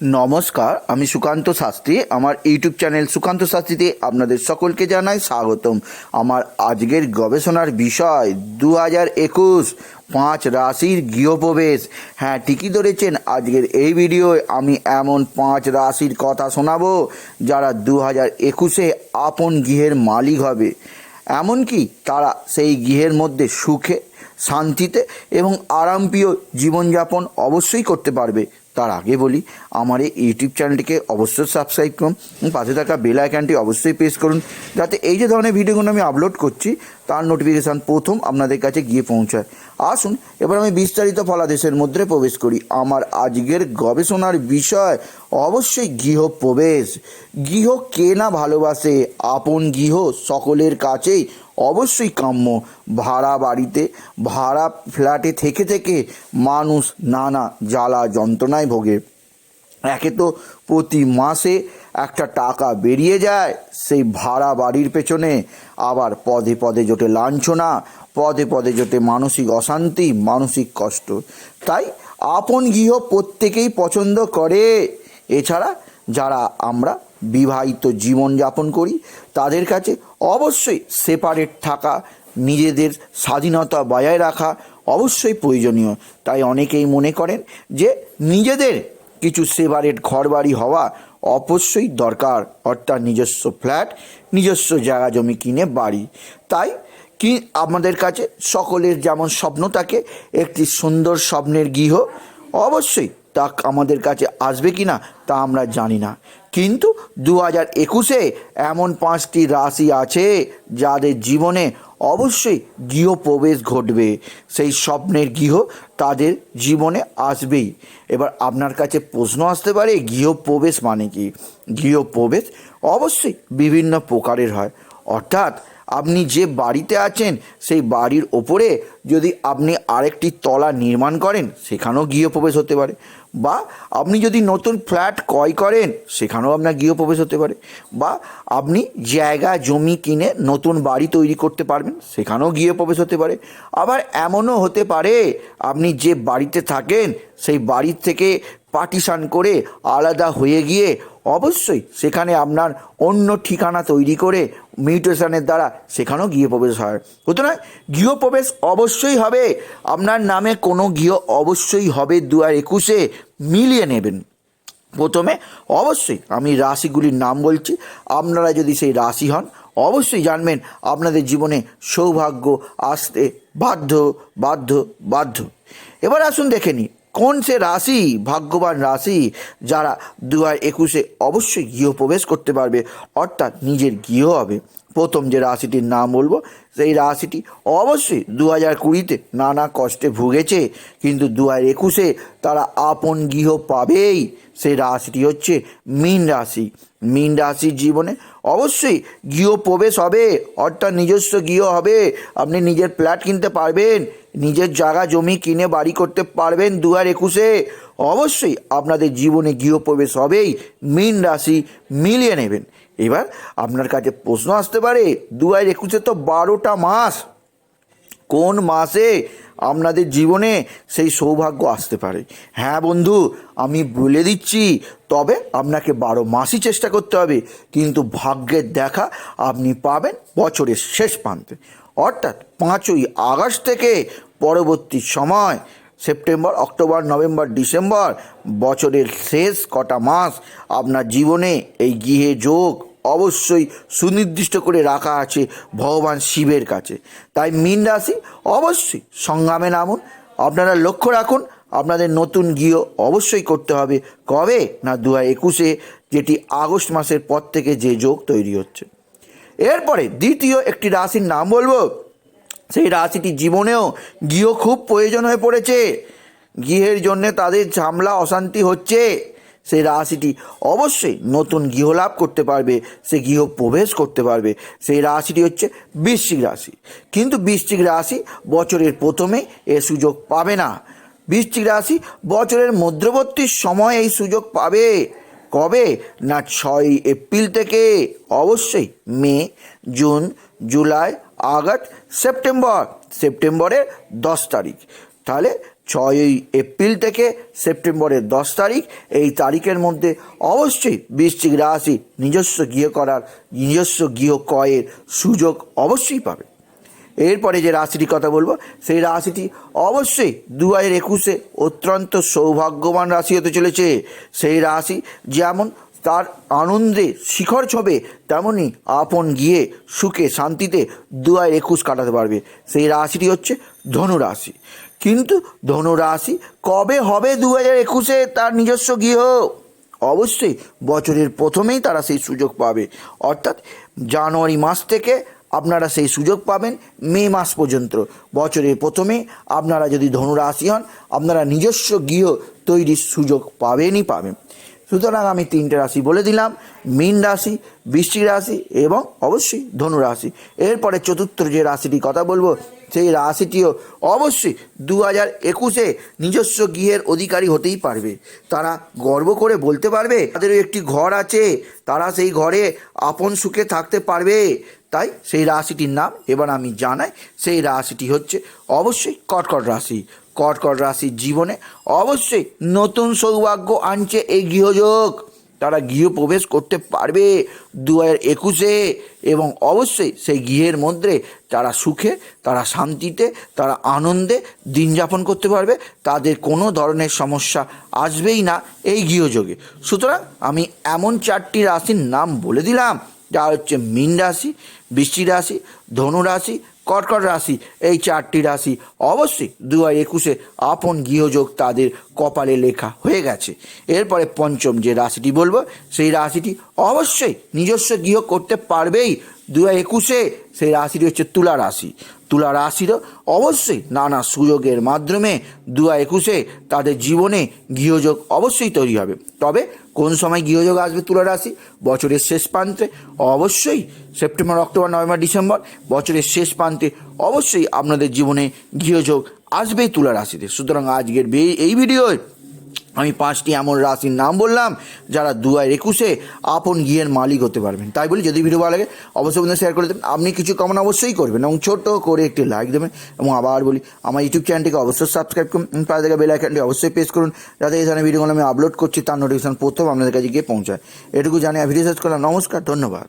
নমস্কার, আমি সুকান্ত শাস্ত্রী। আমার ইউটিউব চ্যানেল সুকান্ত শাস্ত্রীতে আপনাদের সকলকে জানাই স্বাগতম। আমার আজকের গবেষণার বিষয় দু হাজার একুশ, পাঁচ রাশির গৃহপ্রবেশ। হ্যাঁ ঠিকই ধরেছেন, আজকের এই ভিডিওয় আমি এমন পাঁচ রাশির কথা শোনাবো, যারা দু হাজার একুশে আপন গৃহের মালিক হবে। এমনকি তারা সেই গৃহের মধ্যে সুখে, শান্তিতে এবং আরামপ্রিয় জীবনযাপন অবশ্যই করতে পারবে। তার আগে বলি, আমার এই ইউটিউব চ্যানেলটিকে অবশ্যই সাবস্ক্রাইব করুন। পাশে থাকা বেল আইকনটি অবশ্যই প্রেস করুন, যাতে এই যে ধরনের ভিডিওগুলো আমি আপলোড করছি, তার নোটিফিকেশান প্রথম আপনাদের কাছে গিয়ে পৌঁছায়। আসুন, এবার আমি বিস্তারিত ফলাদেশের মধ্যে প্রবেশ করি। আমার আজকের গবেষণার বিষয়, অবশ্যই গৃহপ্রবেশ গৃহ কে না ভালোবাসে? আপন গৃহ সকলের কাছেই অবশ্যই কাম্য। ভাড়া বাড়িতে, ভাড়া ফ্ল্যাটে থেকে থেকে মানুষ নানা জ্বালা যন্ত্রণায় ভোগে। একে তো প্রতি মাসে একটা টাকা বেরিয়ে যায়, সেই ভাড়া বাড়ির পেছনে আবার পদে পদে জোটে লাঞ্ছনা, পদে পদে জোটে মানসিক অশান্তি, মানসিক কষ্ট। তাই আপন গৃহ প্রত্যেকেই পছন্দ করে। এছাড়া যারা আমরা বিবাহিত জীবনযাপন করি। তাদের কাছে অবশ্যই সেপারেট থাকা, নিজেদের স্বাধীনতা বজায় রাখা অবশ্যই প্রয়োজনীয়। তাই অনেকেই মনে করেন যে নিজেদের কিছু সেপারেট ঘরবাড়ি হওয়া অবশ্যই দরকার। অর্থাৎ নিজস্ব ফ্ল্যাট নিজস্ব জায়গা জমি কিনে বাড়ি। তাই কি আমাদের কাছে সকলের যেমন স্বপ্ন থাকে, একটি সুন্দর স্বপ্নের গৃহ অবশ্যই তা আমাদের কাছে আসবে কি না, তা আমরা জানি না। কিন্তু দু হাজার একুশে এমন পাঁচটি রাশি আছে যাদের জীবনে অবশ্যই গৃহপ্রবেশ ঘটবে। সেই স্বপ্নের গৃহ তাদের জীবনে আসবেই। এবার আপনার কাছে প্রশ্ন আসতে পারে, গৃহপ্রবেশ মানে কি? গৃহপ্রবেশ অবশ্যই বিভিন্ন প্রকারের হয়। অর্থাৎ আপনি যে বাড়িতে আছেন, সেই বাড়ির ওপরে যদি আপনি আরেকটি তলা নির্মাণ করেন, সেখানেও গৃহপ্রবেশ হতে পারে। বা আপনি যদি নতুন ফ্ল্যাট ক্রয় করেন, সেখানেও আপনার গৃহপ্রবেশ হতে পারে। বা আপনি জায়গা, জমি কিনে নতুন বাড়ি তৈরি করতে পারবেন, সেখানেও গৃহপ্রবেশ হতে পারে। আবার এমনও হতে পারে, আপনি যে বাড়িতে থাকেন, সেই বাড়ির থেকে পার্টিশান করে আলাদা হয়ে গিয়ে অবশ্যই সেখানে আপনার অন্য ঠিকানা তৈরি করে মিউটেশনের দ্বারা সেখানেও গৃহপ্রবেশ হয়। সুতরাং গৃহপ্রবেশ অবশ্যই হবে। আপনার নামে কোনো গৃহ অবশ্যই হবে দু হাজার একুশে মিলিয়ে নেবেন। প্রথমে অবশ্যই আমি রাশিগুলির নাম বলছি। আপনারা যদি সেই রাশি হন, অবশ্যই জানবেন আপনাদের জীবনে সৌভাগ্য আসতে বাধ্য বাধ্য বাধ্য। এবার আসুন দেখে নিই। কোন সে রাশি? ভাগ্যবান রাশি যারা দু হাজার একুশে অবশ্যই গৃহ প্রবেশ করতে পারবে, অর্থাৎ নিজের গৃহ হবে। প্রথম যে রাশিটির নাম বলব, সেই রাশিটি অবশ্যই দু হাজার কুড়িতে নানা কষ্টে ভুগেছে, কিন্তু দু হাজার একুশে তারা আপন গৃহ পাবেই। সেই রাশিটি হচ্ছে মীন রাশি। মীন রাশির জীবনে অবশ্যই গৃহপ্রবেশ হবে, অর্থাৎ নিজস্ব গৃহ হবে। আপনি নিজের ফ্ল্যাট কিনতে পারবেন, নিজের জায়গা, জমি কিনে বাড়ি করতে পারবেন দু হাজার একুশে। অবশ্যই আপনাদের জীবনে গৃহপ্রবেশ হবেই, মীন রাশি মিলিয়ে নেবেন। এবার আপনার কাছে প্রশ্ন আসতে পারে দু হাজার একুশে তো বারোটা মাস, কোন মাসে আপনাদের জীবনে সেই সৌভাগ্য আসতে পারে। হ্যাঁ বন্ধু, আমি বলে দিচ্ছি, তবে আপনাকে বারো মাসই চেষ্টা করতে হবে, কিন্তু ভাগ্যের দেখা আপনি পাবেন বছরের শেষ প্রান্তে। অর্থাৎ পাঁচই আগস্ট থেকে পরবর্তী সময়, সেপ্টেম্বর, অক্টোবর, নভেম্বর, ডিসেম্বর, বছরের শেষ কটা মাস আপনার জীবনে এই গৃহে যোগ অবশ্যই সুনির্দিষ্ট করে রাখা আছে ভগবান শিবের কাছে। তাই মীন রাশি অবশ্যই সংগ্রামে নামুন। আপনারা লক্ষ্য রাখুন, আপনাদের নতুন গৃহ অবশ্যই করতে হবে। কবে? না দু একুশে, যেটি আগস্ট মাসের পর থেকে যে যোগ তৈরি হচ্ছে। এরপরে দ্বিতীয় একটি রাশির নাম বলব। সেই রাশিটি জীবনেও গৃহ খুব প্রয়োজন হয়ে পড়েছে। গৃহের জন্যে তাদের ঝামলা, অশান্তি হচ্ছে। সেই রাশিটি অবশ্যই নতুন গৃহ লাভ করতে পারবে, সে গৃহ প্রবেশ করতে পারবে। সেই রাশিটি হচ্ছে বৃশ্চিক রাশি। কিন্তু বৃশ্চিক রাশি বছরের প্রথমে এ সুযোগ পাবে না। বৃশ্চিক রাশি বছরের মধ্যবর্তী সময় এই সুযোগ পাবে। কবে? না ছয় এপ্রিল থেকে। অবশ্যই May, June, July, August, September. সেপ্টেম্বরের দশ তারিখ। তাহলে ছয়ই এপ্রিল থেকে সেপ্টেম্বরের দশ তারিখ। এই তারিখের মধ্যে অবশ্যই বৃশ্চিক রাশি নিজস্ব গৃহ করার, নিজস্ব গৃহ ক্রয়ের সুযোগ অবশ্যই পাবে। এরপরে যে রাশিটির কথা বলব, সেই রাশিটি অবশ্যই দু হাজার একুশে অত্যন্ত সৌভাগ্যবান রাশি হতে চলেছে। সেই রাশি যেমন তার আনন্দে শিখর ছবে তেমনই আপন গিয়ে সুখে শান্তিতে দু হাজার একুশ কাটাতে পারবে। সেই রাশিটি হচ্ছে ধনুরাশি। কিন্তু ধনু রাশি কবে হবে দু হাজার একুশে? তার নিজস্ব গৃহ। অবশ্যই বছরের প্রথমেই তারা সেই সুযোগ পাবে। অর্থাৎ জানুয়ারি মাস থেকে আপনারা সেই সুযোগ পাবেন মে মাস পর্যন্ত। বছরের প্রথমে আপনারা যদি ধনুরাশি হন, আপনারা নিজস্ব গৃহ তৈরির সুযোগ পাবেনই পাবেন। সুতরাং আমি তিনটে রাশি বলে দিলাম, মীন রাশি বৃষ্টি রাশি এবং অবশ্যই ধনু রাশি। এরপরে চতুর্থ যে রাশিটি কথা বলব, সেই রাশিটিও অবশ্যই দু হাজার একুশে নিজস্ব গৃহের অধিকারী হতেই পারবে। তারা গর্ব করে বলতে পারবে, তাদেরও একটি ঘর আছে, তারা সেই ঘরে আপন সুখে থাকতে পারবে। তাই সেই রাশিটির নাম এবার আমি জানাই, সেই রাশিটি হচ্ছে অবশ্যই কটকট রাশি। কর্কট রাশির জীবনে অবশ্যই নতুন সৌভাগ্য আনছে এই গৃহযোগ। তারা গৃহ প্রবেশ করতে পারবে দু হাজার একুশে এবং অবশ্যই সেই গৃহের মধ্যে তারা সুখে, তারা শান্তিতে, তারা আনন্দে দিন যাপন করতে পারবে। তাদের কোনো ধরনের সমস্যা আসবেই না এই গৃহযোগে। সুতরাং আমি এমন চারটি রাশির নাম বলে দিলাম। যা হচ্ছে মীন রাশি বৃষ্টি রাশি, ধনু রাশি কর্কট রাশি, এই চারটি রাশি অবশ্যই দু হাজার একুশে আপন গৃহযোগ তাদের কপালে লেখা হয়ে গেছে। এরপরে পঞ্চম যে রাশিটি বলব, সেই রাশিটি অবশ্যই নিজস্ব গৃহ করতে পারবেই। দু হাজার একুশে সেই রাশিটি হচ্ছে তুলা রাশি। তুলা রাশিরও অবশ্যই নানা সুযোগের মাধ্যমে দু একুশে তাদের জীবনে গৃহযোগ অবশ্যই তৈরি হবে। তবে কোন সময় গৃহযোগ আসবে তুলা রাশি? বছরের শেষ প্রান্তে। অবশ্যই সেপ্টেম্বর, অক্টোবর, নভেম্বর, ডিসেম্বর বছরের শেষ প্রান্তে অবশ্যই আপনাদের জীবনে গৃহযোগ আসবেই তুলা রাশিতে। সুতরাং আজকের এই ভিডিওয় আমি পাঁচটি এমন রাশির নাম বললাম, যারা দু হাজার একুশে আপন গিয়ের মালিক হতে পারবেন। তাই বলি, যদি ভিডিও ভালো লাগে, অবশ্যই বন্ধু শেয়ার করে দেবেন। আপনি কিছু কমন অবশ্যই করবেন এবং ছোট করে একটি লাইক দেবেন এবং আবার বলি, আমার ইউটিউব চ্যানেলটিকে অবশ্যই সাবস্ক্রাইব করুন। পাশে থেকে বেল আইকনটি অবশ্যই প্রেস করুন, যাতে এই ধরনের ভিডিওগুলো আমি আপলোড করছি, তার নোটিফিকেশন প্রথম আপনাদের কাছে গিয়ে পৌঁছায়। এটুকু জানিয়ে ভিডিও শেষ করলাম নমস্কার, ধন্যবাদ।